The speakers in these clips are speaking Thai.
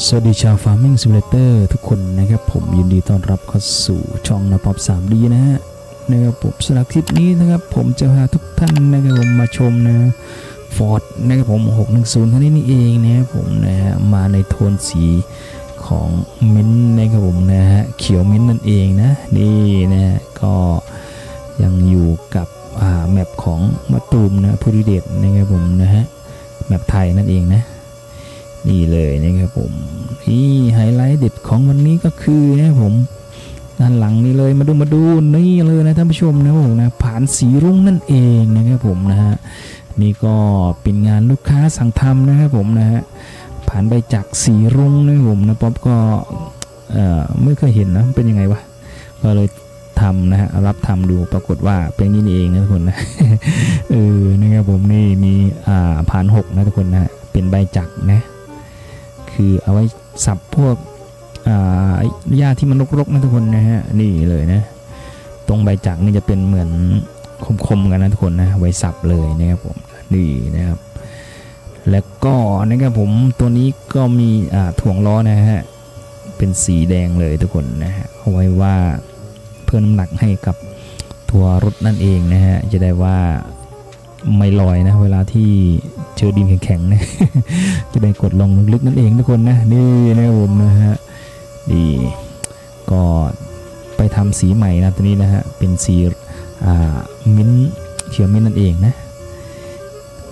สวัสดีชาว Farming Simulator ทุกคนนะครับ ผมยินดีต้อนรับเข้าสู่ช่องนป๊อป 3D นะฮะนะครับผมสำหรับคลิปนี้นะครับ ผมจะพาทุกท่านนะครับผมมาชมนะฟอร์ดนะครับผม 610คันนี้นี่เองนะครับผมนะฮะมาในโทนสีของมิ้นนะครับผมนะฮะเขียวมิ้นนั่นเองนะนี่นะฮะก็ยังอยู่กับอ่าแมปของมาตูมนะภูริเดชนะครับผมนะฮะแมปไทยนั่นเองนะ นี่เลยนะครับผมนี่ไฮไลท์เด็ดของวันนี้ก็คือนะครับผมด้านหลังนี่เลยมาดูมาดูนี่เลยนะท่านผู้ชมนะผมนะผ่านสีรุ้งนั่นเองนะครับผมนะฮะนี่ก็เป็นงานลูกค้าสั่งทำนะครับผมนะฮะผ่านใบจากสีรุ้งนะครับผมนะป๊อปก็เอ่อไม่เคยเห็นนะเป็นยังไงวะก็เลยทำนะฮะรับทำดูปรากฏว่าเป็นนี้นี่เองนะทุกคนนะเออนะครับผมนี่มีอ่าผ่านหกนะทุกคนนะฮะเป็นใบจักนะ คือเอาไว้สับพวกอ่าหญ้าที่มันรกๆนะทุกคนนะฮะนี่เลยนะ ตรงใบจักรนี่จะเป็นเหมือนคมๆกันนะทุกคนนะไว้สับเลยนะครับผมนี่นะครับ แล้วก็นะครับผมตัวนี้ก็มีอ่าถ่วงล้อนะฮะเป็นสีแดงเลยทุกคนนะฮะเอาไว้ว่าเพิ่มน้ำหนักให้กับตัวรถนั่นเองนะฮะจะได้ว่า ไม่ลอยนะเวลาที่เจอดินแข็งๆนะจะได้กดลงลึกๆนั่นเองทุกคนนะนี่นะครับผมนะฮะดีก็ไปทำสีใหม่นะตัวนี้นะฮะเป็นสีอ่ามิ้นเขียวมิ้นนั่นเองนะ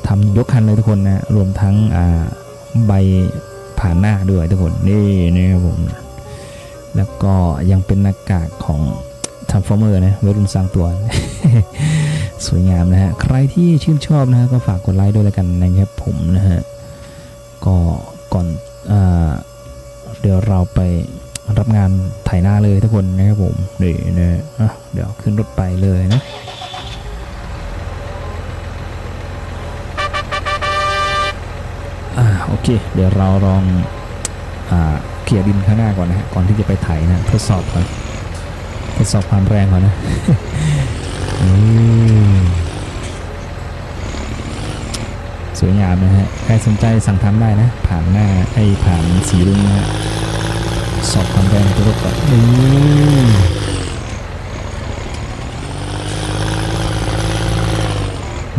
ทำยกคันเลยทุกคนนะรวมทั้งอ่าใบผ่านหน้าด้วยทุกคนนี่นะครับผมแล้วก็ยังเป็นหน้ากากของทำฟอร์เมอร์นะวัยรุ่นสร้างตัว สวยงามนะฮะ ใครที่ชื่นชอบนะฮะก็ฝากกดไลค์ด้วยแล้วกันนะครับผมนะฮะ ก็ก่อนอเดี๋ยวเราไปรับงานถ่ายหน้าเลยทุกคนนะครับผมนี่นะอะเดี๋ยวขึ้นรถไปเลยนะอ่าโอเค เดี๋ยวเราลองอ่าเขี่ยร์ดินข้างหน้าก่อนนะฮะก่อนที่จะไปไถนะทดสอบก่อนทดสอบความแรงก่อนนะ สวยงามนะฮะ ใครสนใจสั่งทำได้นะ ผ่านหน้าไอ้ผ่านสีรุ้งนะฮะ สอบความแรงตัวรถก่อนนี่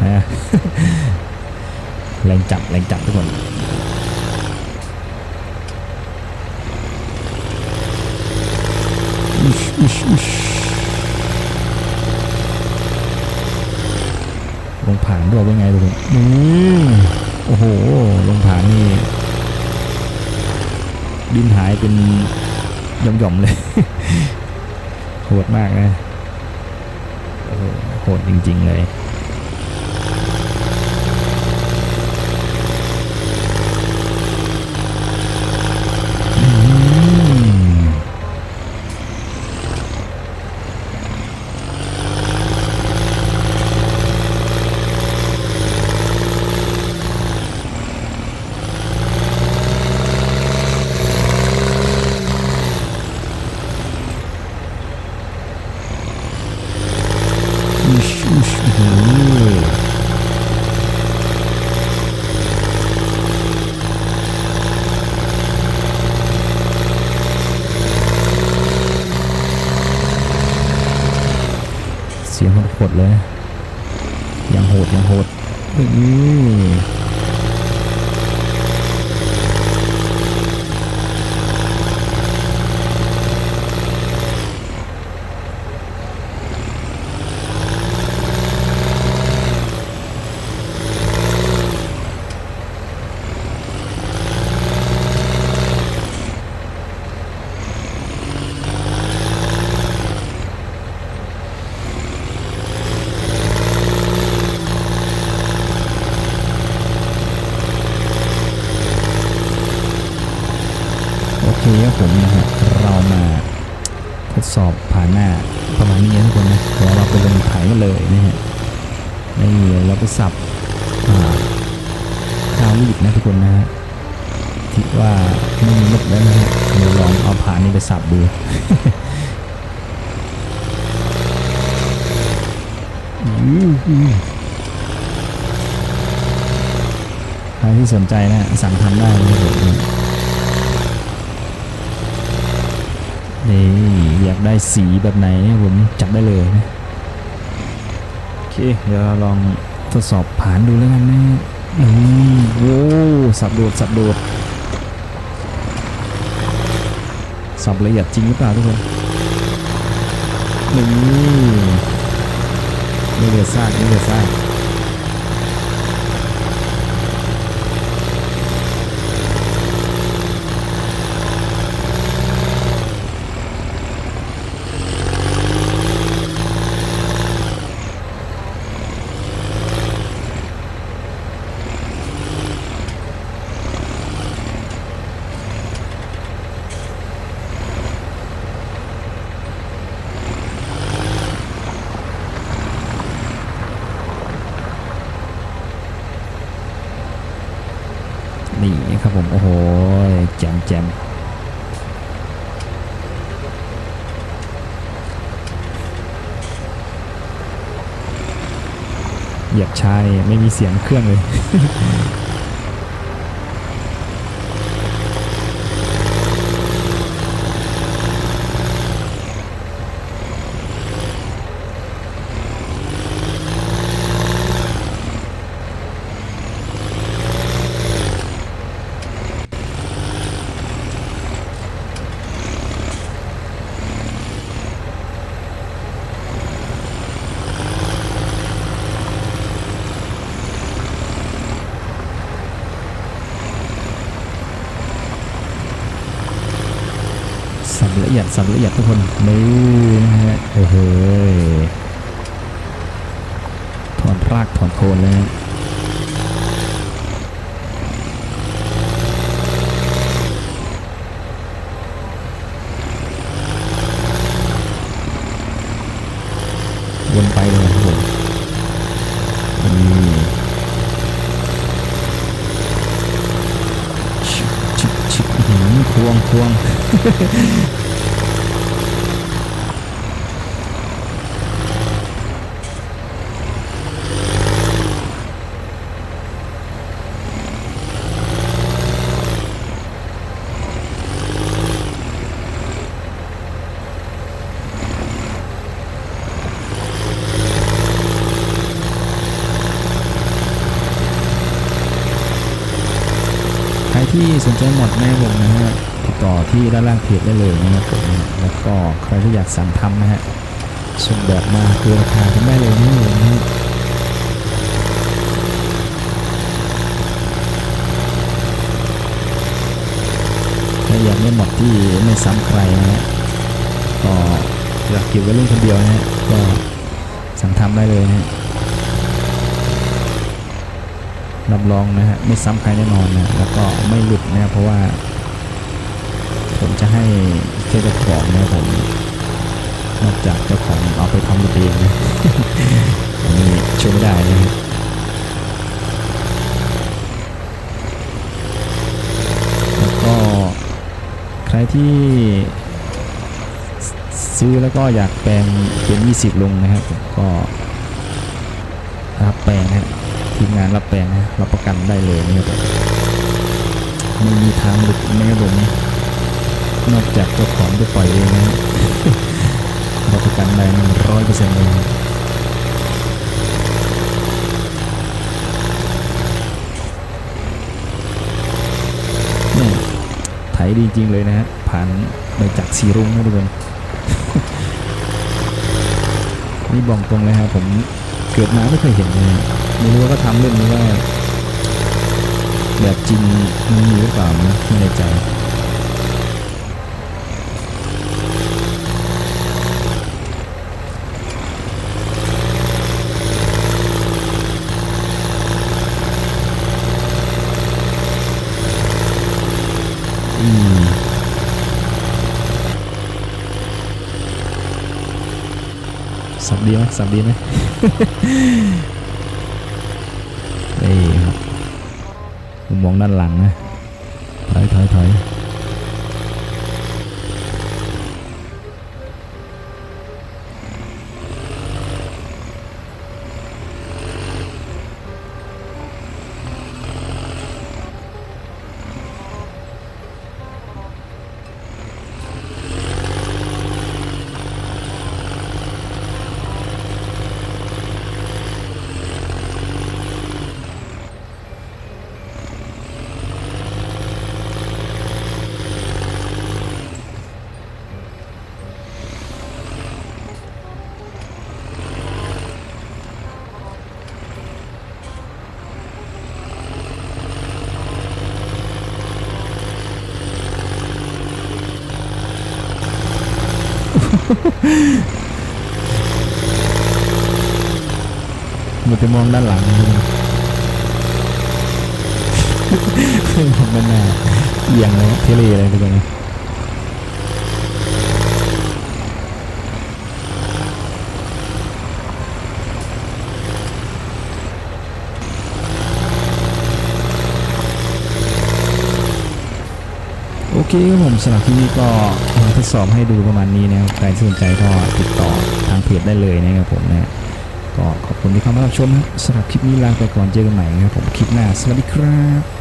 นะแรงจับแรงจับทุกคนอิชอิชอิช ลงผ่านด้วยว่าไงทุกคนอือโอ้โหลงผ่านนี่ดินหายเป็นหย่อมๆเลยโหดมากนะโหดจริง ๆ เลย อืม อุชอุชโอ้โหเสียงโหดๆเลยยังโหดยังโหดอื้อเคครับผมนะฮะเรามาท ดสอบผ่านหน้าประมาณนี้นะทุกคนนะเดี๋ยวเราไปลงถ่ายกันเลยนะฮะนี่เราไปสับข้าวรีดนะทุกคนนะฮะที่ว่าไม่มีลบแล้วนะฮะเดี๋ยวลองเอาผ่านนี้ไปสับดูใครที่สนใจนะสั่งทำได้เลยครับผม นี่อยากได้สีแบบไหนผมจัดได้เลยนะโอเคเดี๋ยวเราลองทดสอบผ่านดูแล้วกันนะอืมโว้สับโดดสับโดดสับละเอียดจริงหรือเปล่าทุกคนนี่ไม่เหลือซากไม่เหลือซาก นี้ครับผมโอ้โหแจมแจมเหยียบชายไม่มีเสียงเครื่องเลย ละเอียดสับละเอียดทุกคนนี่นะฮะโอ้โหถอนรากถอนโคนเลยฮะวนไปเลยครับผมนี่ชิบชิบชิบควงควง สนใจหมดแม่ผมนะฮะติดต่อที่ด้านล่างเพจได้เลยนะครับผมแล้วก็ใครที่อยากสั่งทำนะฮะส่งแบบมาคือราคากันได้เลยนี่เลยนะฮะถ้าอยากได้หมดที่ไม่ซ้ำใครนะฮะก็อยากเก็บไว้เล่นคนเดียวนะฮะก็สั่งทำได้เลยนะฮะ รับรองนะฮะไม่ซ้ำใครแน่นอนนะแล้วก็ไม่หลุดนะเพราะว่า ผมจะให้แค่เจ้าของนะผมนอกจากเจ้าของเอาไปทำหลุดเองนะอันนี้ช่วยไม่ได้นะแล้วก็ใครที่ซื้อแล้วก็อยากแปลงเป็น 20 ลงนะครับก็รับแปลงนะฮะ ทีมงานรับแปลงนะรับประกันได้เลยนะครับมไม่มีทางหลุดนะครับผมนอกจากเจ้าของจะปล่อยเองนะรับประกันได้หนึ่งร้อยเปอร์เซ็นต์เลยนี่ไถดีจริงเลยนะฮะผ่านไปจากสีรุ้งนะทุกคนนี่บอกตรงเลยครับผม เกิดมาไม่เคยเห็นเลยไม่รู้ว่าเขาทำเรื่องนี้ว่าแบบจริงมันมีหรือเปล่านะในใจ อืมสับ ดีไหมสับดีไหมนี่ครับมุมมองด้านหลังนะถอยถอยถอย มันจะมองด้านหลังนะครับเครื่องผมมันหน้าเอียงเลยเทเลอะไรทุกคนน เคครับผมสำหรับที่นี่ก็มาทดสอบให้ดูประมาณนี้นะครับใครสนใจก็ติดต่อทางเพจได้เลยนะครับผมนะก็ขอบคุณที่เข้ามารับชมนะสำหรับคลิปนี้ลาไปก่อนเจอกันใหม่นะครับผมคลิปหน้าสวัสดีครับ